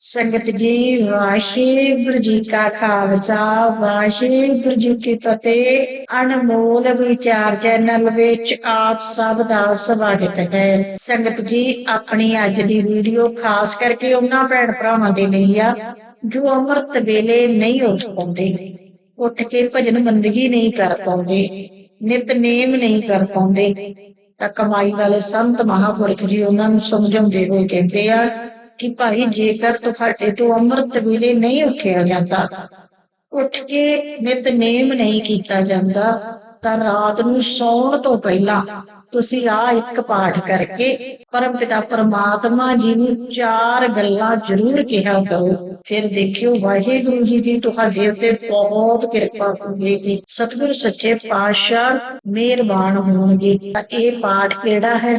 ਸੰਗਤ ਜੀ, ਵਾਹਿਗੁਰੂ ਜੀ ਕਾ ਖਾਲਸਾ, ਵਾਹਿਗੁਰੂ ਜੀ ਕੀ ਫਤਿਹ। ਅਨਮੋਲ ਵਿਚਾਰ ਚੈਨਲ ਵਿੱਚ ਆਪ ਸਭ ਦਾ ਸਵਾਗਤ ਹੈ। ਸੰਗਤ ਜੀ, ਆਪਣੀ ਅੱਜ ਦੀ ਵੀਡੀਓ ਖਾਸ ਕਰਕੇ ਉਹਨਾਂ ਭੈਣ ਭਰਾਵਾਂ ਦੇ ਲਈ ਆ, ਜੋ ਅੰਮ੍ਰਿਤ ਵੇਲੇ ਨਹੀਂ ਉੱਠ ਪਾਉਂਦੇ। ਉੱਠ ਕੇ ਭਜਨ ਬੰਦਗੀ ਨਹੀਂ ਕਰ ਪਾਉਂਦੇ ਨਿਤਨੇਮ ਨਹੀਂ ਕਰ ਪਾਉਂਦੇ। ਤਾਂ ਕਮਾਈ ਵਾਲੇ ਸੰਤ ਮਹਾਪੁਰਖ ਜੀ ਉਹਨਾਂ ਨੂੰ ਸਮਝਾਉਂਦੇ ਹੋਏ ਕਹਿੰਦੇ ਆ ਕਿ ਭਾਈ ਜੇਕਰ ਤੁਹਾਡੇ ਤੋਂ ਅੰਮ੍ਰਿਤ ਵੇਲੇ ਨਹੀਂ ਉੱਠਿਆ ਜਾਂਦਾ, ਉੱਠ ਕੇ ਨਿਤਨੇਮ ਨਹੀਂ ਕੀਤਾ ਜਾਂਦਾ, ਤਾਂ ਰਾਤ ਨੂੰ ਸੌਣ ਤੋਂ ਪਹਿਲਾਂ ਤੁਸੀਂ ਆ ਇੱਕ ਪਾਠ ਕਰਕੇ ਪਰਮਪਿਤਾ ਪਰਮਾਤਮਾ ਜੀ ਨੂੰ ਚਾਰ ਗੱਲਾਂ ਜ਼ਰੂਰ ਕਿਹਾ ਕਰੋ। ਫਿਰ ਦੇਖਿਓ ਵਾਹਿਗੁਰੂ ਜੀ ਦੀ ਤੁਹਾਡੇ ਉੱਤੇ ਬਹੁਤ ਕਿਰਪਾ ਹੋਵੇਗੀ। ਸਤਿਗੁਰੂ ਸੱਚੇ ਪਾਤਸ਼ਾਹ ਮਿਹਰਬਾਨ ਹੋਣਗੇ। ਤਾਂ ਇਹ ਪਾਠ ਕਿਹੜਾ ਹੈ?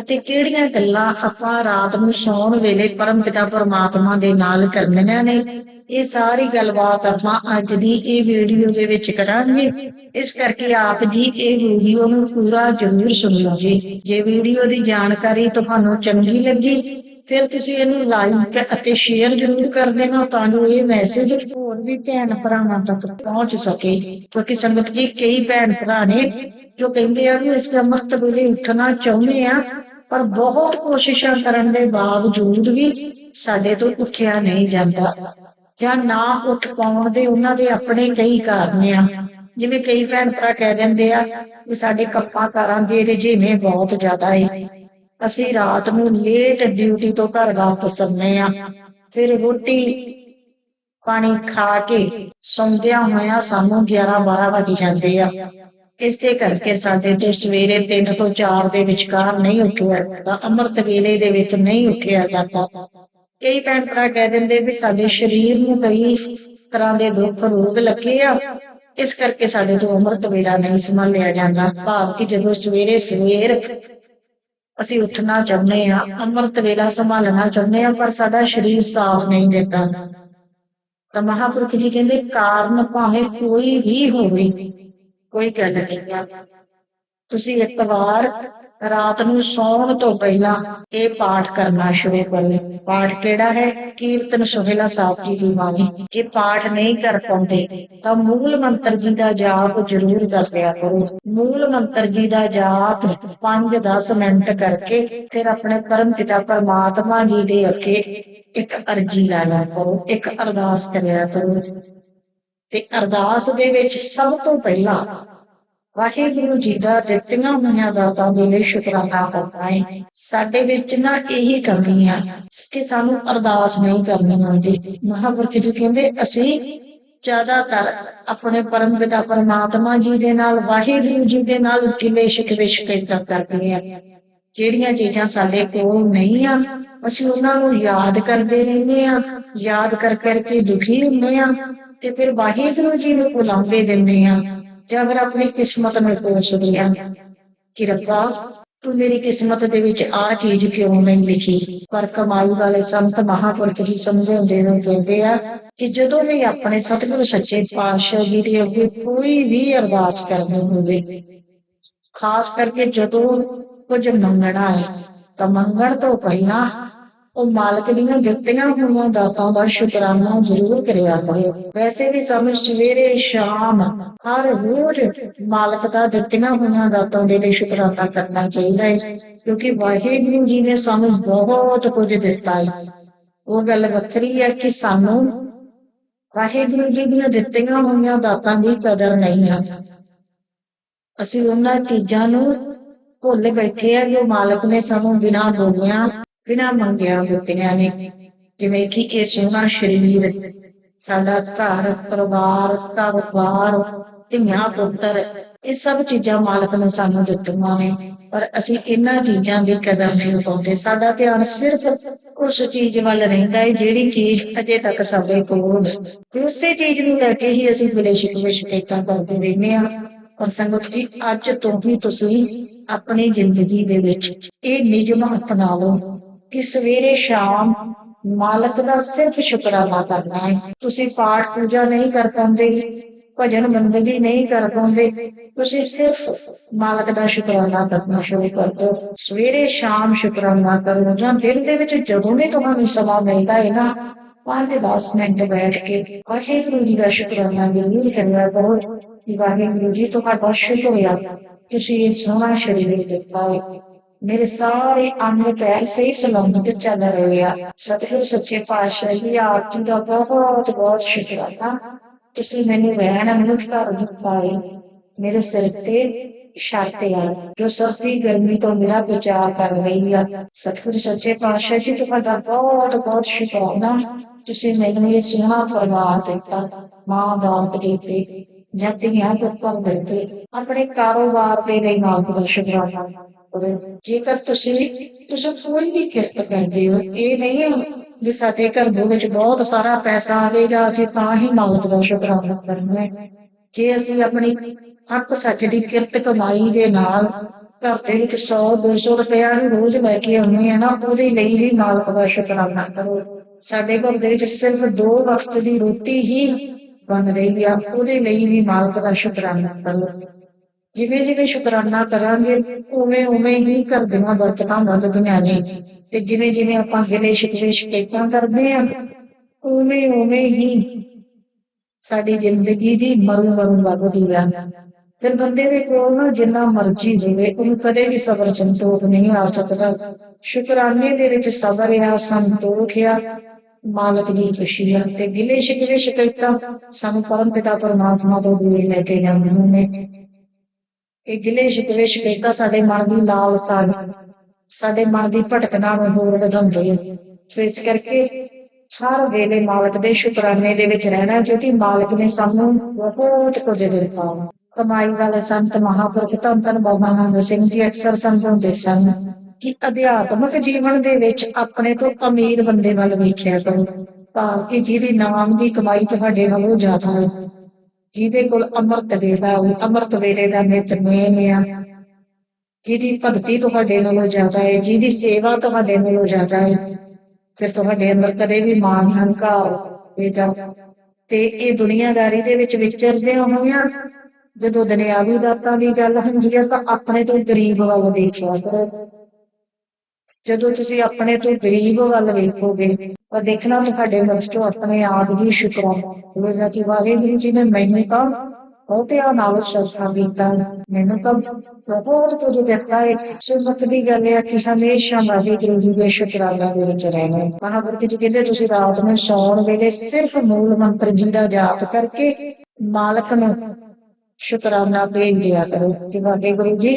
ਅਤੇ ਕਿਹੜੀਆਂ ਗੱਲਾਂ ਆਪਾਂ ਰਾਤ ਨੂੰ ਸੌਣ ਵੇਲੇ ਪਰਮਪਿਤਾ ਪਰਮਾਤਮਾ ਦੇ ਨਾਲ ਕਰਨੀਆਂ ਨੇ? ਇਹ ਸਾਰੀ ਗੱਲਬਾਤ ਆਪਾਂ ਅੱਜ ਦੀ ਇਹ ਵੀਡੀਓ ਦੇ ਵਿੱਚ ਕਰਾਂਗੇ। ਇਸ ਕਰਕੇ ਆਪ ਜੀ ਇਹ ਵੀਡੀਓ ਨੂੰ ਪੂਰਾ ਜ਼ਰੂਰ ਸੁਣਿਓ ਜੀ। ਜੇ ਵੀਡੀਓ ਦੀ ਜਾਣਕਾਰੀ ਤੁਹਾਨੂੰ ਚੰਗੀ ਲੱਗੀ ਫਿਰ ਤੁਸੀਂ ਇਹਨੂੰ ਲਾਈਕ ਅਤੇ ਸ਼ੇਅਰ ਜ਼ਰੂਰ ਕਰ ਦੇਣਾ ਤਾਂ ਜੋ ਇਹ ਮੈਸੇਜ ਹੋਰ ਵੀ ਭੈਣ ਭਰਾਵਾਂ ਤੱਕ ਪਹੁੰਚ ਸਕੇ। ਕਿਉਂਕਿ ਸੰਗਤ ਜੀ, ਕਈ ਭੈਣ ਭਰਾ ਨੇ ਜੋ ਕਹਿੰਦੇ ਆ ਵੀ ਇਸ ਅੰਮ੍ਰਿਤ ਵੇਲੇ ਉੱਠਣਾ ਚਾਹੁੰਦੇ ਆ, ਪਰ ਬਹੁਤ ਕੋਸ਼ਿਸ਼ਾਂ ਕਰਨ ਦੇ ਬਾਵਜੂਦ ਵੀ ਸਾਡੇ ਤੋਂ ਉੱਠਿਆ ਨਹੀਂ ਜਾਂਦਾ। ਜਾਂ ਨਾ ਉੱਠ ਪਾਉਣ ਦੇ ਉਹਨਾਂ ਦੇ ਆਪਣੇ ਕਈ ਕਾਰਨ ਆ। ਜਿਵੇਂ ਕਈ ਭੈਣ ਭਰਾ ਕਹਿ ਦਿੰਦੇ ਆ ਕਿ ਸਾਡੇ ਕੱਪਾਂ ਕਾਰਾਂ ਦੇ ਰਜੀਵੇਂ ਬਹੁਤ ਜ਼ਿਆਦਾ ਏ। ਅਸੀਂ ਰਾਤ ਨੂੰ ਲੇਟ ਡਿਊਟੀ ਤੋਂ ਘਰ ਵਾਪਸ ਆਉਂਦੇ ਆ ਫਿਰ ਰੋਟੀ ਪਾਣੀ ਖਾ ਕੇ ਸੌਂਦਿਆਂ ਹੋਇਆਂ ਸਾਨੂੰ 11 12 ਵਜ ਜਾਂਦੇ ਆ। ਇਸੇ ਕਰਕੇ ਸਾਡੇ ਤੋਂ ਸਵੇਰੇ 3 ਤੋਂ 4 ਦੇ ਵਿਚਕਾਰ ਨਹੀਂ ਉੱਠਿਆ ਜਾਂਦਾ, ਅੰਮ੍ਰਿਤ ਵੇਲੇ ਦੇ ਵਿੱਚ ਨਹੀਂ ਉੱਠਿਆ ਜਾਂਦਾ। ਕਈ ਭੈਣ ਭਰਾ ਕਹਿ ਦਿੰਦੇ ਵੀ ਸਾਡੇ ਸਰੀਰ ਨੂੰ ਕਈ ਤਰ੍ਹਾਂ ਦੇ ਦੁੱਖ, ਰੋਗ ਲੱਗੇ ਆ। ਇਸ ਕਰਕੇ ਸਾਡੇ ਤੋਂ ਅੰਮ੍ਰਿਤ ਵੇਲਾ ਨਹੀਂ ਸੰਭਾਲਿਆ ਜਾਂਦਾ। ਭਾਵ ਕਿ ਜਦੋਂ ਸਵੇਰੇ ਸਵੇਰ ਅਸੀਂ ਉੱਠਣਾ ਚਾਹੁੰਦੇ ਆ ਅੰਮ੍ਰਿਤ ਵੇਲਾ ਸੰਭਾਲਣਾ ਚਾਹੁੰਦੇ ਆ ਪਰ ਸਾਡਾ ਸਰੀਰ ਸਾਥ ਨਹੀਂ ਦਿੰਦਾ। ਤਾਂ ਮਹਾਪੁਰਖ ਜੀ ਕਹਿੰਦੇ, ਕਾਰਨ ਭਾਵੇਂ ਕੋਈ ਵੀ ਹੋਵੇ, ਕੋਈ ਗੱਲ ਨਹੀਂ ਆ। ਤੁਸੀਂ ਇੱਕ ਵਾਰ ਰਾਤ ਨੂੰ ਸੌਣ ਤੋਂ ਪਹਿਲਾਂ ਇਹ ਪਾਠ ਕਰਨਾ ਸ਼ੁਰੂ ਕਰੋ। ਪਾਠ ਕਿਹੜਾ ਹੈ? ਕੀਰਤਨ ਸੁਹੇਲਾ ਸਾਹਿਬ ਜੀ ਦੀ ਬਾਣੀ। ਜੇ ਪਾਠ ਨਹੀਂ ਕਰ ਪਾਉਂਦੇ, ਤਾਂ ਮੂਲ ਮੰਤਰ ਜੀ ਦਾ ਜਾਪ ਜ਼ਰੂਰ ਕਰ ਲਿਆ ਕਰੋ। ਮੂਲ ਮੰਤਰ ਜੀ ਦਾ ਜਾਪ 5-10 ਮਿੰਟ ਕਰਕੇ ਫਿਰ ਆਪਣੇ ਪਰਮ ਪਿਤਾ ਪਰਮਾਤਮਾ ਜੀ ਦੇ ਅੱਗੇ ਇੱਕ ਅਰਜੀ ਲਾ ਲਿਆ ਕਰੋ। ਇੱਕ ਅਰਦਾਸ ਕਰਿਆ ਕਰੋ। ਤੇ ਅਰਦਾਸ ਦੇ ਵਿੱਚ ਸਭ ਤੋਂ ਪਹਿਲਾਂ ਵਾਹਿਗੁਰੂ ਜੀ ਦਾ ਦਿੱਤੀਆਂ ਹੋਈਆਂ ਦਾਤਾਂ ਦੇ ਲਈ ਸ਼ੁਕਰਾਨਾ ਕਰਨਾ ਹੈ ਸਾਡੇ ਵਿੱਚ ਨਾ ਇਹੀ ਕਮੀ ਆ ਕਿ ਸਾਨੂੰ ਅਰਦਾਸ ਨਹੀਂ ਕਰਨੀ ਆਉਂਦੀ। ਮਹਾਪੁਰਖ ਜੀ ਕਹਿੰਦੇ, ਅਸੀਂ ਜ਼ਿਆਦਾਤਰ ਆਪਣੇ ਪਰਮ ਪਿਤਾ ਪਰਮਾਤਮਾ ਜੀ ਦੇ ਨਾਲ, ਵਾਹਿਗੁਰੂ ਜੀ ਦੇ ਨਾਲ ਗਿਲੇ ਸ਼ਿਕਵੇ ਸ਼ਿਕਾਇਤਾਂ ਕਰਦੇ ਆ। ਜਿਹੜੀਆਂ ਚੀਜ਼ਾਂ ਸਾਡੇ ਕੋਲ ਨਹੀਂ ਆ, ਅਸੀਂ ਉਹਨਾਂ ਨੂੰ ਯਾਦ ਕਰਦੇ ਰਹਿੰਦੇ ਆ, ਯਾਦ ਕਰ ਕਰਕੇ ਦੁਖੀ ਹੁੰਦੇ ਆ ਤੇ ਫਿਰ ਵਾਹਿਗੁਰੂ ਜੀ ਨੂੰ ਬੁਲਾਉਂਦੇ ਦਿੰਦੇ ਆ। ਤੇ ਅਗਰ ਆਪਣੀ ਕਿਸਮਤ ਨੂੰ ਕੋਸਦੇ ਆ ਕਿ ਰੱਬਾ, ਤੂੰ ਮੇਰੀ ਕਿਸਮਤ ਦੇ ਵਿੱਚ ਆ ਚੀਜ਼ ਕਿਉਂ ਨਹੀਂ ਲਿਖੀ? ਪਰ ਕਮਾਈ ਵਾਲੇ ਸੰਤ ਮਹਾਪੁਰਖ ਜੀ ਸਮਝਾਉਂਦੇ ਨੇ ਕਹਿੰਦੇ ਆ ਕਿ ਜਦੋਂ ਵੀ ਆਪਣੇ ਸਤਿਗੁਰੂ ਸੱਚੇ ਪਾਤਸ਼ਾਹ ਜੀ ਦੇ ਅੱਗੇ ਕੋਈ ਵੀ ਅਰਦਾਸ ਕਰਨੀ ਹੋਵੇ, ਖਾਸ ਕਰਕੇ ਜਦੋਂ ਕੁਝ ਮੰਗਣਾ ਹੈ, ਤਾਂ ਮੰਗਣ ਤੋਂ ਪਹਿਲਾਂ ਉਹ ਮਾਲਕ ਦੀਆਂ ਦਿੱਤੀਆਂ ਹੋਈਆਂ ਦਾਤਾਂ ਦਾ ਸ਼ੁਕਰਾਨਾ ਜ਼ਰੂਰ ਕਰਿਆ ਕਰੋ। ਵੈਸੇ ਵੀ ਸਾਨੂੰ ਸਵੇਰੇ ਸ਼ਾਮ ਹਰ ਰੋਜ਼ ਮਾਲਕ ਦਾ ਦਿੱਤੀਆਂ ਹੋਈਆਂ ਦਾਤਾਂ ਦੇ ਲਈ ਸ਼ੁਕਰਾਨਾ ਕਰਨਾ ਚਾਹੀਦਾ ਹੈ ਕਿਉਂਕਿ ਵਾਹਿਗੁਰੂ ਜੀ ਨੇ ਸਾਨੂੰ ਬਹੁਤ ਕੁਝ ਦਿੱਤਾ ਹੈ ਉਹ ਗੱਲ ਵੱਖਰੀ ਹੈ ਕਿ ਸਾਨੂੰ ਵਾਹਿਗੁਰੂ ਜੀ ਦੀਆਂ ਦਿੱਤੀਆਂ ਹੋਈਆਂ ਦਾਤਾਂ ਦੀ ਕਦਰ ਨਹੀਂ ਹੈ। ਅਸੀਂ ਉਹਨਾਂ ਚੀਜ਼ਾਂ ਨੂੰ ਭੁੱਲ ਬੈਠੇ ਆ ਜੋ ਮਾਲਕ ਨੇ ਸਾਨੂੰ ਬਿਨਾਂ ਬੋਲਿਆ ਬਿਨਾਂ ਮੰਗਿਆ ਦਿੱਤੀਆਂ ਨੇ ਜਿਵੇਂ ਕਿ ਇਹ ਸੋਹਣਾ ਸਰੀਰ ਸਾਡਾ ਘਰ ਪਰਿਵਾਰ ਘਰ-ਬਾਰ ਧੀਆਂ ਪੁੱਤਰ ਇਹ ਸਭ ਚੀਜ਼ਾਂ ਮਾਲਕ ਨੇ ਸਾਨੂੰ ਦਿੱਤੀਆਂ ਨੇ ਪਰ ਅਸੀਂ ਇਹਨਾਂ ਚੀਜ਼ਾਂ ਦੀ ਕਦਰ ਨਹੀਂ ਪਾਉਂਦੇ ਸਾਡਾ ਧਿਆਨ ਸਿਰਫ ਉਸ ਚੀਜ਼ ਵੱਲ ਰਹਿੰਦਾ ਹੈ ਜਿਹੜੀ ਚੀਜ਼ ਅਜੇ ਤੱਕ ਸਾਡੇ ਕੋਲ ਤੇ ਉਸੇ ਚੀਜ਼ ਨੂੰ ਲੈ ਕੇ ਹੀ ਅਸੀਂ ਗਿਲੇ ਸ਼ਿਕਵੇ ਸ਼ਿਕਾਇਤਾਂ ਕਰਦੇ ਰਹਿੰਦੇ ਹਾਂ ਪਰ ਸੰਗਤ ਜੀ ਅੱਜ ਤੋਂ ਹੀ ਤੁਸੀਂ ਆਪਣੀ ਜ਼ਿੰਦਗੀ ਦੇ ਵਿੱਚ ਇਹ ਨਿਯਮ ਅਪਣਾ ਲਓ ਕਿ ਸਵੇਰੇ ਸ਼ਾਮ ਮਾਲਕ ਦਾ ਸਿਰਫ ਸ਼ੁਕਰਾਨਾ ਕਰਨਾ ਹੈ। ਤੁਸੀਂ ਪਾਠ ਪੂਜਾ ਨਹੀਂ ਕਰ ਪਾਉਂਦੇ, ਭਜਨ ਬੰਦਗੀ ਨਹੀਂ ਕਰ ਪਾਉਂਦੇ, ਤੁਸੀਂ ਸਿਰਫ ਮਾਲਕ ਦਾ ਸ਼ੁਕਰਾਨਾ ਕਰਨਾ ਸ਼ੁਰੂ ਕਰ ਦਿਓ। ਸਵੇਰੇ ਸ਼ਾਮ ਸ਼ੁਕਰਾਨਾ ਕਰੋ, ਜਾਂ ਦਿਨ ਦੇ ਵਿੱਚ ਜਦੋਂ ਵੀ ਤੁਹਾਨੂੰ ਸਮਾਂ ਮਿਲਦਾ ਹੈ ਨਾ, ਪੰਜ 10 ਮਿੰਟ ਬੈਠ ਕੇ ਵਾਹਿਗੁਰੂ ਜੀ ਦਾ ਸ਼ੁਕਰਾਨਾ ਜ਼ਰੂਰ ਕਰਿਆ ਕਰੋ ਕਿ ਵਾਹਿਗੁਰੂ ਜੀ ਤੁਹਾਡਾ ਸ਼ੁਕਰੀਆ ਤੁਸੀਂ ਇਹ ਸੋਹਣਾ ਸਰੀਰ ਦਿੱਤਾ ਹੈ। ਮੇਰੇ ਸਾਰੇ ਅੰਗ ਪੈਰ ਸਹੀ ਸਲਾਮਤ ਚੱਲ ਰਹੇ ਆ। ਸਤਿਗੁਰ ਸੱਚੇ ਪਾਤਸ਼ਾਹ ਜੀ, ਆਪ ਜੀ ਦਾ ਬਹੁਤ ਬਹੁਤ ਸ਼ੁਕਰਾਨਾ। ਤੁਸੀਂ ਮੈਨੂੰ ਰਹਿਣ ਨੂੰ ਘਰ ਦਿੱਤਾ ਹੈ ਮੇਰੇ ਸਿਰ ਤੇ ਸ਼ਰਤ ਆ, ਜੋ ਸਰਦੀ ਗਰਮੀ ਤੋਂ ਮੇਰਾ ਵਿਚਾਰ ਕਰ ਰਹੀ ਆ। ਸਤਿਗੁਰ ਸੱਚੇ ਪਾਤਸ਼ਾਹ ਜੀ, ਤੁਹਾਡਾ ਬਹੁਤ ਬਹੁਤ ਸ਼ੁਕਰਾਨਾ। ਤੁਸੀਂ ਮੈਨੂੰ ਇਹ ਸੋਹਣਾ ਫਰਮਾਨ ਦਿੱਤਾ, ਮਾਂ ਬਾਪ ਦਿੱਤੇ ਜੱਤੀਆਂ ਪੁੱਤਰ ਦਿੱਤੇ ਆਪਣੇ ਕਾਰੋਬਾਰ ਦੇ ਲਈ ਮਾਲਕ ਦਾ ਸ਼ੁਕਰਾਨਾ। ਕਰੋ ਜੇਕਰ ਤੁਸੀਂ ਤੁਸੀਂ ਕੋਈ ਵੀ ਕਿਰਤ ਕਰਦੇ ਹੋ, ਇਹ ਨਹੀਂ ਵੀ ਸਾਡੇ ਘਰ ਦੇ ਵਿੱਚ ਬਹੁਤ ਸਾਰਾ ਪੈਸਾ ਆਵੇਗਾ, ਅਸੀਂ ਤਾਂ ਹੀ ਮਾਲਕ ਦਾ ਸ਼ੁਕਰਾਨਾ ਕਰਨਾ ਹੈ। ਜੇ ਅਸੀਂ ਆਪਣੀ ਹੱਕ ਸੱਚ ਦੀ ਕਿਰਤ ਕਮਾਈ ਦੇ ਨਾਲ ਘਰ ਦੇ ਵਿੱਚ 100 200 ਰੁਪਇਆ ਵੀ ਰੋਜ਼ ਲੈ ਕੇ ਆਉਂਦੇ ਆ ਨਾ, ਉਹਦੇ ਲਈ ਵੀ ਮਾਲਕ ਦਾ ਸ਼ੁਕਰਾਨਾ ਕਰੋ। ਸਾਡੇ ਘਰ ਦੇ ਵਿੱਚ ਸਿਰਫ ਦੋ ਵਕਤ ਦੀ ਰੋਟੀ ਹੀ ਬਣ ਰਹੀ ਆ, ਉਹਦੇ ਲਈ ਵੀ ਮਾਲਕ ਦਾ ਸ਼ੁਕਰਾਨਾ ਕਰੋ। ਜਿਵੇਂ ਜਿਵੇਂ ਸ਼ੁਕਰਾਨਾ ਕਰਾਂਗੇ, ਉਵੇਂ ਉਵੇਂ ਹੀ ਘਰ ਦੀਆਂ ਬਰਕਤਾਂ ਵੱਧਦੀਆਂ ਨੇ। ਤੇ ਜਿਵੇਂ ਜਿਵੇਂ ਆਪਾਂ ਗਿਲੇ ਸ਼ਿਕਵੇ ਸ਼ਿਕਾਇਤਾਂ ਕਰਦੇ ਆ ਉਵੇਂ ਉਵੇਂ ਹੀ ਸਾਡੀ ਜ਼ਿੰਦਗੀ ਦੀ ਮਰੂ ਮਰੂ ਵੱਧਦੀ ਆ। ਫਿਰ ਬੰਦੇ ਦੇ ਕੋਲ ਨਾ ਜਿੰਨਾ ਮਰਜ਼ੀ ਹੋਵੇ, ਉਹਨੂੰ ਕਦੇ ਵੀ ਸਬਰ ਸੰਤੋਖ ਨਹੀਂ ਆ ਸਕਦਾ। ਸ਼ੁਕਰਾਨੇ ਦੇ ਵਿੱਚ ਸਬਰ ਆ, ਸੰਤੋਖ ਆ, ਮਾਲਕ ਦੀ ਖੁਸ਼ੀ ਆ। ਤੇ ਗਿਲੇ ਸ਼ਿਕਵੇ ਸ਼ਿਕਾਇਤਾਂ ਸਾਨੂੰ ਪਰਮ ਪਿਤਾ ਪਰਮਾਤਮਾ ਤੋਂ ਦੂਰ ਲੈ ਕੇ ਜਾਂਦੀਆਂ ਨੇ। ਇਹ ਗਿਲੇ ਸ਼ਿਕਵੇ ਸ਼ਿਕਾਇਤਾਂ ਸਾਡੇ ਮਨ ਦੀ ਲਾਲਸਾ ਨੇ, ਸਾਡੇ ਮਨ ਦੀ ਭਟਕਣਾ ਨੂੰ ਹੋਰ ਵਧਾਉਂਦੇ ਆ ਸੋ ਇਸ ਕਰਕੇ ਹਰ ਵੇਲੇ ਮਾਲਕ ਦੇ ਸ਼ੁਕਰਾਨੇ ਦੇ ਵਿੱਚ ਰਹਿਣਾ ਕਿਉਂਕਿ ਮਾਲਕ ਨੇ ਸਾਨੂੰ ਬਹੁਤ ਕੁਝ ਦਿੱਤਾ। ਕਮਾਈ ਵਾਲੇ ਸੰਤ ਮਹਾਪੁਰਖ ਧੰਨ ਧੰਨ ਬਾਬਾ ਨੰਦ ਸਿੰਘ ਜੀ ਅਕਸਰ ਸਮਝਾਉਂਦੇ ਸਨ ਕਿ ਅਧਿਆਤਮਕ ਜੀਵਨ ਦੇ ਵਿੱਚ ਆਪਣੇ ਤੋਂ ਅਮੀਰ ਬੰਦੇ ਵੱਲ ਵੇਖਿਆ ਕਰੋ ਭਾਵ ਕਿ ਜਿਹਦੀ ਨਾਮ ਦੀ ਕਮਾਈ ਤੁਹਾਡੇ ਨਾਲੋਂ ਜ਼ਿਆਦਾ ਹੈ। ਜਿਹਦੇ ਕੋਲ ਅੰਮ੍ਰਿਤ ਵੇਲਾ ਹੋਵੇ, ਅੰਮ੍ਰਿਤ ਵੇਲੇ ਦਾ ਨਿਤਨੇਮ ਆ। ਜਿਹਦੀ ਭਗਤੀ ਤੁਹਾਡੇ ਨਾਲੋਂ ਜ਼ਿਆਦਾ ਹੈ, ਜਿਹਦੀ ਸੇਵਾ ਤੁਹਾਡੇ ਨਾਲੋਂ ਜ਼ਿਆਦਾ ਹੈ, ਫਿਰ ਤੁਹਾਡੇ ਅੰਦਰ ਕਦੇ ਵੀ ਮਾਨ ਹੰਕਾਰ ਹੋਵੇਗਾ ਤੇ ਇਹ ਦੁਨੀਆਦਾਰੀ ਦੇ ਵਿੱਚ ਵਿਚਰਦੇ ਹੋਈਆਂ ਜਦੋਂ ਦੁਨਿਆਵੀ ਦਾਤਾਂ ਦੀ ਗੱਲ ਹੁੰਦੀ ਹੈ, ਤਾਂ ਆਪਣੇ ਤੋਂ ਗਰੀਬ ਵੱਲ ਵੇਖਿਆ ਕਰੋ। ਜਦੋਂ ਤੁਸੀਂ ਆਪਣੇ ਤੋਂ ਗਰੀਬ ਵੱਲ ਵੇਖੋਗੇ, ਤਾਂ ਦੇਖਣਾ ਤੁਹਾਡੇ ਮਨ ਚੋਂ ਆਪਣੇ ਆਪ ਹੀ ਸ਼ੁਕਰਾਨਾ ਹੋਵੇਗਾ ਕਿ ਵਾਹਿਗੁਰੂ ਜੀ ਨੇ ਮੈਨੂੰ ਤਾਂ ਬਹੁਤਿਆਂ ਨਾਲ ਸ਼ਰਧਾ ਕੀਤਾ। ਮੈਨੂੰ ਤਾਂ ਬਹੁਤ ਕੁਝ ਦਿੱਤਾ ਹੈ। ਸੁਮਤ ਦੀ ਗੱਲ ਹੈ ਕਿ ਹਮੇਸ਼ਾ ਵਾਹਿਗੁਰੂ ਜੀ ਦੇ ਸ਼ੁਕਰਾਨਾ ਦੇ ਵਿੱਚ ਰਹਿਣਾ ਮਹਾਂਪੁਰਖ ਜੀ ਕਹਿੰਦੇ, ਤੁਸੀਂ ਰਾਤ ਨੂੰ ਸੌਣ ਵੇਲੇ ਸਿਰਫ ਮੂਲ ਮੰਤਰ ਜੀ ਦਾ ਜਾਪ ਕਰਕੇ ਮਾਲਕ ਨੂੰ ਸ਼ੁਕਰਾਨਾ ਭੇਜ ਦਿਆ ਕਰੋ ਕਿ ਵਾਹਿਗੁਰੂ ਜੀ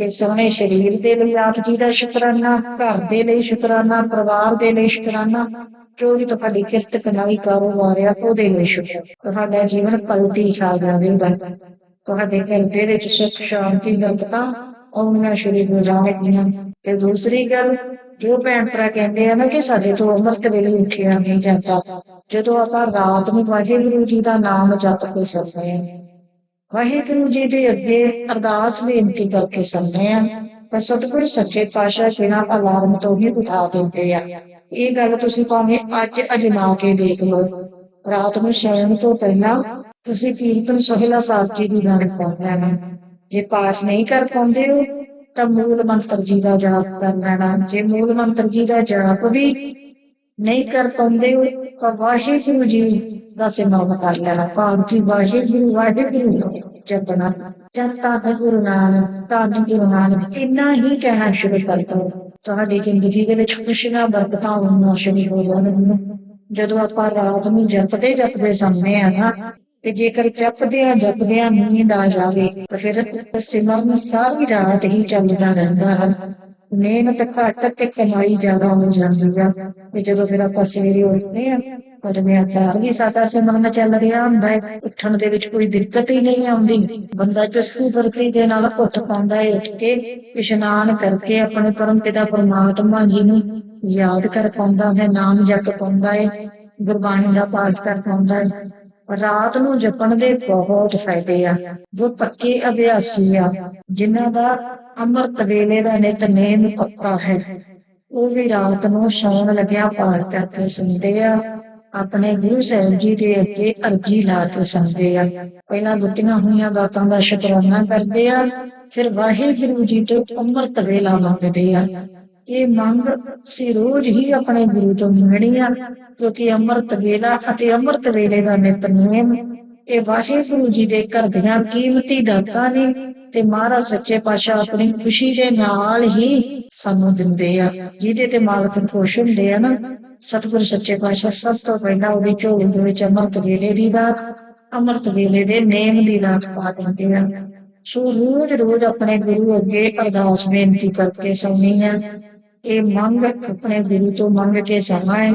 ਇਹ ਸੋਹਣੇ ਸਰੀਰ ਦੇ ਲਈ ਆਪ ਜੀ ਦਾ ਸ਼ੁਕਰਾਨਾ, ਘਰ ਦੇ ਲਈ ਸ਼ੁਕਰਾਨਾ, ਪਰਿਵਾਰ ਦੇ ਲਈ ਸ਼ੁਕਰਾਨਾ, ਜੋ ਵੀ ਤੁਹਾਡੀ ਕਿਰਤ ਕਮਾਈ ਕਾਰੋਬਾਰ ਆ ਉਹਦੇ ਲਈ ਸ਼ੁਕਰ। ਤੁਹਾਡਾ ਜੀਵਨ ਪਲਟੀ ਖਾ ਜਾਵੇਗਾ। ਤੁਹਾਡੇ ਘਰ ਦੇ ਵਿੱਚ ਸੁੱਖ, ਸ਼ਾਂਤੀ ਬਰਕਤਾਂ ਆਉਣੀਆਂ ਸ਼ੁਰੂ ਹੋ ਜਾਣਗੀਆਂ। ਤੇ ਦੂਸਰੀ ਗੱਲ, ਜੋ ਭੈਣ ਭਰਾ ਕਹਿੰਦੇ ਆ ਨਾ ਕਿ ਸਾਡੇ ਤੋਂ ਅੰਮ੍ਰਿਤ ਵੇਲੇ ਉੱਠਿਆ ਨਹੀਂ ਜਾਂਦਾ, ਜਦੋਂ ਆਪਾਂ ਰਾਤ ਨੂੰ ਵਾਹਿਗੁਰੂ ਜੀ ਦਾ ਨਾਮ ਜਪ ਕੇ ਸਕਦੇ ਹਾਂ। ਵਾਹਿਗੁਰੂ ਜੀ ਦੇ ਅੱਗੇ ਅਰਦਾਸ ਬੇਨਤੀ ਕਰਕੇ ਸੰਦੇ ਆ ਤਾਂ ਸਤਿਗੁਰ ਸੱਚੇ ਪਾਤਸ਼ਾਹ ਬਿਨਾਂ ਅਲਾਰਮ ਤੋਂ ਹੀ ਉਠਾ ਦਿੰਦੇ ਆ। ਇਹ ਗੱਲ ਤੁਸੀਂ ਭਾਵੇਂ ਅੱਜ ਅਜਮਾ ਕੇ ਦੇਖ ਲਓ। ਰਾਤ ਨੂੰ ਸੌਣ ਤੋਂ ਪਹਿਲਾਂ ਤੁਸੀਂ ਕੀਰਤਨ ਸੋਹਿਲਾ ਸਾਹਿਬ ਜੀ ਦੀ ਗਾਣ ਕਰ ਲੈਣਾ। ਜੇ ਪਾਠ ਨਹੀਂ ਕਰ ਪਾਉਂਦੇ ਹੋ, ਤਾਂ ਮੂਲ ਮੰਤਰ ਜੀ ਦਾ ਜਾਪ ਕਰ ਲੈਣਾ। ਜੇ ਮੂਲ ਮੰਤਰ ਜੀ ਦਾ ਜਾਪ ਵੀ ਨਹੀਂ ਕਰ ਪਾਉਂਦੇ ਹੋ ਤਾਂ ਵਾਹਿਗੁਰੂ ਜੀ ਦਾ ਸਿਮਰਨ ਕਰ ਲੈਣਾ। ਭਾਵ ਕਿ ਵਾਹਿਗੁਰੂ ਵਾਹਿਗੁਰੂ ਜਪਣਾ। ਜਦ ਤੱਕ ਗੁਰੂ ਨਾਨਕ ਤਾਂ ਗੁਰੂ ਨਾਨਕ ਇੰਨਾ ਹੀ ਕਹਿਣਾ ਸ਼ੁਰੂ ਕਰ ਦਿਓ ਤੁਹਾਡੀ ਜ਼ਿੰਦਗੀ ਦੇ ਵਿੱਚ ਖੁਸ਼ੀਆਂ, ਬਰਕਤਾਂ ਆਉਣੀਆਂ ਸ਼ੁਰੂ ਹੋ ਜਾਣਗੀਆਂ। ਜਦੋਂ ਆਪਾਂ ਰਾਤ ਨੂੰ ਜਪਦੇ ਜਪਦੇ ਸੰਨੇ ਆ ਨਾ, ਤੇ ਜੇਕਰ ਜਪਦੇ ਆ ਜਪਦੇ ਆ ਨੀਂਦ ਆ ਜਾਵੇ, ਤਾਂ ਫਿਰ ਸਿਮਰਨ ਸਾਰੀ ਰਾਤ ਹੀ ਚੱਲਦਾ ਰਹਿੰਦਾ ਹੈ। ਮਿਹਨਤ ਘੱਟ ਤੇ ਕਮਾਈ ਜ਼ਿਆਦਾ ਹੋ ਜਾਂਦੀ ਆ। ਤੇ ਜਦੋਂ ਫਿਰ ਆਪਾਂ ਸਵੇਰੇ ਉੱਠਦੇ ਆ ਉਹਦੇ ਅਨਸਾਰ ਵੀ ਸਾਡਾ ਸਿਮਰਨ ਚੱਲ ਰਿਹਾ ਹੁੰਦਾ ਹੈ। ਉੱਠਣ ਦੇ ਵਿੱਚ ਕੋਈ ਦਿੱਕਤ ਹੀ ਨਹੀਂ ਆਉਂਦੀ। ਬੰਦਾ ਚੁਸਤੀ ਵਰਤੀ ਦੇ ਨਾਲ ਉੱਠ ਪਾਉਂਦਾ ਹੈ, ਉੱਠ ਕੇ ਇਸ਼ਨਾਨ ਕਰਕੇ ਆਪਣੇ ਪਰਮ ਪਿਤਾ ਪਰਮਾਤਮਾ ਜੀ ਨੂੰ ਯਾਦ ਕਰ ਪਾਉਂਦਾ ਹੈ, ਨਾਮ ਜਪ ਪਾਉਂਦਾ ਹੈ, ਗੁਰਬਾਣੀ ਦਾ ਪਾਠ ਕਰ ਪਾਉਂਦਾ ਹੈ। ਰਾਤ ਨੂੰ ਜਪਣ ਦੇ ਬਹੁਤ ਫਾਇਦੇ ਆ। ਜੋ ਪੱਕੇ ਅਭਿਆਸੀ ਆ, ਜਿਨ੍ਹਾਂ ਦਾ ਅੰਮ੍ਰਿਤ ਵੇਲੇ ਦਾ ਨਿਤਨੇਮ ਪੱਕਾ ਹੈ। ਉਹ ਵੀ ਰਾਤ ਨੂੰ ਸੌਣ ਲੱਗਿਆ ਪਾਠ ਕਰਕੇ ਸੁਣਦੇ ਆ, ਆਪਣੇ ਗੁਰੂ ਸਾਹਿਬ ਜੀ ਦੇ ਅੱਗੇ ਅਰਜੀ ਲਾ ਕੇ ਸੁਣਦੇ ਆ। ਪਹਿਲਾਂ ਦਿੱਤੀਆਂ ਹੋਈਆਂ ਦਾਤਾਂ ਦਾ ਸ਼ੁਕਰਾਨਾ ਕਰਦੇ ਆ, ਫਿਰ ਵਾਹਿਗੁਰੂ ਜੀ ਤੋਂ ਅੰਮ੍ਰਿਤ ਵੇਲਾ ਮੰਗਦੇ ਆ। ਇਹ ਮੰਗ ਅਸੀਂ ਰੋਜ਼ ਹੀ ਆਪਣੇ ਗੁਰੂ ਤੋਂ ਮੰਗਣੀ ਆ, ਕਿਉਂਕਿ ਅੰਮ੍ਰਿਤ ਵੇਲਾ ਅਤੇ ਅੰਮ੍ਰਿਤ ਵੇਲੇ ਦਾ ਨਿਤਨੇਮ ਇਹ ਵਾਹਿਗੁਰੂ ਜੀ ਦੇ ਘਰ ਦੀਆਂ ਕੀਮਤੀ ਦਾਤਾਂ ਨੇ ਤੇ ਮਹਾਰਾਜ ਸੱਚੇ ਪਾਤਸ਼ਾਹ ਆਪਣੀ ਖੁਸ਼ੀ ਦੇ ਨਾਲ ਹੀ ਸਾਨੂੰ ਦਿੰਦੇ ਆ। ਜਿਹਦੇ ਤੇ ਮਾਲਕ ਖੁਸ਼ ਹੁੰਦੇ ਆ ਨਾ, ਸਤਿਗੁਰ ਸੱਚੇ ਪਾਤਸ਼ਾਹ ਸਭ ਤੋਂ ਪਹਿਲਾਂ ਉਹਦੇ ਝੋਲੀ ਦੇ ਵਿੱਚ ਅੰਮ੍ਰਿਤ ਵੇਲੇ ਦੀ ਦਾਤ, ਅੰਮ੍ਰਿਤ ਵੇਲੇ ਦੇ ਨੇਮ ਦੀ ਦਾਤ ਪਾ ਦਿੰਦੇ ਆ। ਸੋ ਰੋਜ਼ ਰੋਜ਼ ਆਪਣੇ ਗੁਰੂ ਅੱਗੇ ਅਰਦਾਸ ਬੇਨਤੀ ਕਰਕੇ ਸੌਣੀ ਆ। ਇਹ ਮੰਗ ਆਪਣੇ ਗੁਰੂ ਤੋਂ ਮੰਗ ਕੇ ਸਮਾਂ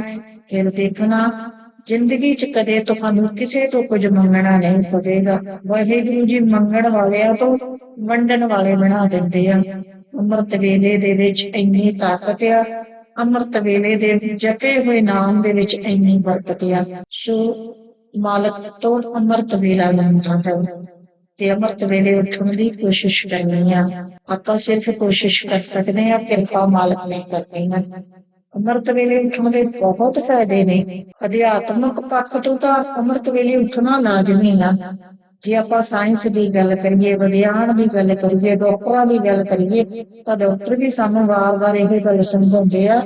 ਫਿਰ ਦੇਖਣਾ, ਜ਼ਿੰਦਗੀ 'ਚ ਕਦੇ ਤੁਹਾਨੂੰ ਕਿਸੇ ਤੋਂ ਕੁਝ ਮੰਗਣਾ ਨਹੀਂ ਪਵੇਗਾ। ਵਾਹਿਗੁਰੂ ਜੀ ਮੰਗਣ ਵਾਲਿਆਂ ਤੋਂ ਵੰਡਣ ਵਾਲੇ ਬਣਾ ਦਿੰਦੇ ਆ। ਅੰਮ੍ਰਿਤ ਵੇਲੇ ਦੇ ਵਿੱਚ ਇੰਨੀ ਤਾਕਤ ਆ, ਅੰਮ੍ਰਿਤ ਵੇਲੇ ਦੇ ਜਪੇ ਹੋਏ ਨਾਮ ਦੇ ਵਿੱਚ ਇੰਨੀ ਬਰਕਤ ਆ। ਸੋ ਮਾਲਕ ਤੋਂ ਅੰਮ੍ਰਿਤ ਵੇਲਾ ਮੰਗਣਾ ਹੈ। ਤੇ ਅੰਮ੍ਰਿਤ ਵੇਲੇ ਉੱਠਣ ਦੀ ਕੋਸ਼ਿਸ਼ ਕਰਨੀ ਆ। ਆਪਾਂ ਸਿਰਫ ਕੋਸ਼ਿਸ਼ ਕਰ ਸਕਦੇ ਆ, ਕਿਰਪਾ ਮਾਲਕ ਨੇ ਕਰਨੀ ਹੈ ਅੰਮ੍ਰਿਤ ਵੇਲੇ ਉੱਠਣ ਦੇ ਬਹੁਤ ਫਾਇਦੇ ਨੇ। ਅਧਿਆਤਮਕ ਪੱਖ ਤੋਂ ਤਾਂ ਅੰਮ੍ਰਿਤ ਵੇਲੇ ਉੱਠਣਾ ਲਾਜ਼ਮੀ ਆ। ਜੇ ਆਪਾਂ ਸਾਇੰਸ ਦੀ ਗੱਲ ਕਰੀਏ, ਵਿਗਿਆਨ ਦੀ ਗੱਲ ਕਰੀਏ, ਡਾਕਟਰਾਂ ਦੀ ਗੱਲ ਕਰੀਏ, ਤਾਂ ਡਾਕਟਰ ਵੀ ਸਾਨੂੰ ਵਾਰ-ਵਾਰ ਇਹ ਗੱਲ ਸਮਝਾਉਂਦੇ ਆ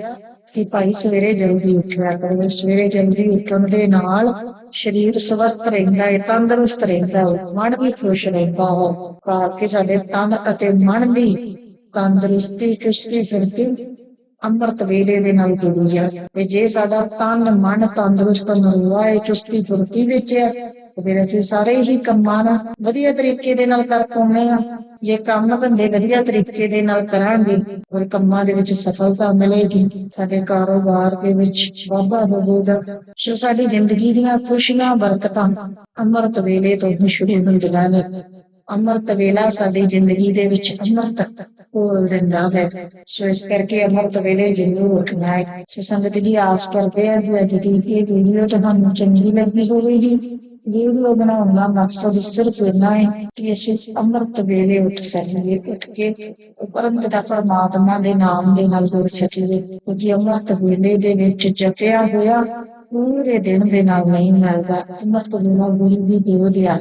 ਕਿ ਭਾਈ ਸਵੇਰੇ ਜਲਦੀ ਉੱਠਿਆ ਕਰੋ, ਸਵੇਰੇ ਜਲਦੀ ਉੱਠਣ ਦੇ ਨਾਲ ਸਰੀਰ ਸਵਸਥ ਰਹਿੰਦਾ ਹੈ, ਤੰਦਰੁਸਤ ਰਹਿੰਦਾ ਹੈ, ਮਨ ਵੀ ਖੁਸ਼ ਰਹਿੰਦਾ ਹੈ ਭਾਵ ਕਿ ਸਾਡੇ ਤਨ ਅਤੇ ਮਨ ਦੀ ਤੰਦਰੁਸਤੀ, ਚੁਸਤੀ ਫਿਰਤੀ ਅੰਮ੍ਰਿਤ ਵੇਲੇ ਦੇ ਨਾਲ ਜੁੜੀ ਆ। ਤੇ ਜੇ ਸਾਡਾ ਤਨ, ਮਨ ਤੰਦਰੁਸਤ ਨਰਵਾ ਹੈ, ਚੁਸਤੀ ਫੁਰਤੀ ਵਿੱਚ ਹੈ ਫਿਰ ਅਸੀਂ ਸਾਰੇ ਹੀ ਕੰਮਾਂ ਨੂੰ ਵਧੀਆ ਤਰੀਕੇ ਦੇ ਨਾਲ ਕਰ ਪਾਉਂਦੇ ਆ ਜੇ ਕੰਮ ਧੰਦੇ ਵਧੀਆ ਤਰੀਕੇ ਦੇ ਨਾਲ ਕਰਾਂਗੇ ਔਰ ਕੰਮਾਂ ਦੇ ਵਿੱਚ ਸਫਲਤਾ ਮਿਲੇਗੀ। ਸਾਡੇ ਕਾਰੋਬਾਰ ਦੇ ਵਿੱਚ ਵਾਧਾ ਹੋਵੇਗਾ। ਸੋ ਸਾਡੀ ਜ਼ਿੰਦਗੀ ਦੀਆਂ ਖੁਸ਼ੀਆਂ, ਬਰਕਤਾਂ ਅੰਮ੍ਰਿਤ ਵੇਲੇ ਤੋਂ ਹੀ ਸ਼ੁਰੂ ਹੁੰਦੀਆਂ ਨੇ। ਅੰਮ੍ਰਿਤ ਵੇਲਾ ਸਾਡੀ ਜ਼ਿੰਦਗੀ ਦੇ ਵਿੱਚ ਅੰਮ੍ਰਿਤ ਘੋਲ ਦਿੰਦਾ ਹੈ। ਸੋ ਇਸ ਕਰਕੇ ਅੰਮ੍ਰਿਤ ਵੇਲੇ ਜ਼ਰੂਰ ਉੱਠਣਾ ਹੈ। ਸੋ ਸੰਗਤ ਜੀ, ਆਸ ਕਰਦੇ ਹਾਂ ਕਿ ਅੱਜ ਦੀ ਇਹ ਵੀਡੀਓ ਤੁਹਾਨੂੰ ਚੰਗੀ ਲੱਗੀ ਹੋਵੇਗੀ। ਵੀਡੀਓ ਬਣਾਉਣ ਦਾ ਮਕਸਦ ਸਿਰਫ ਇੰਨਾ ਹੈ ਕਿ ਅਸੀਂ ਅੰਮ੍ਰਿਤ ਵੇਲੇ ਉੱਠ ਸਕੀਏ, ਉੱਠ ਕੇ ਪਰਮ ਪਰਮਾਤਮਾ ਦੇ ਨਾਮ ਦੇ ਨਾਲ ਜੁੜ ਸਕੀਏ। ਕਿਉਂਕਿ ਅੰਮ੍ਰਿਤ ਵੇਲੇ ਦੇ ਵਿੱਚ ਜਪਿਆ ਹੋਇਆ ਪੂਰੇ ਦਿਨ ਦੇ ਨਾਲ ਨਹੀਂ ਮਿਲਦਾ। ਅੰਮ੍ਰਿਤ ਵੇਲਾ ਗੁਰੂ ਦੀ ਦੇਵ ਦਿਆ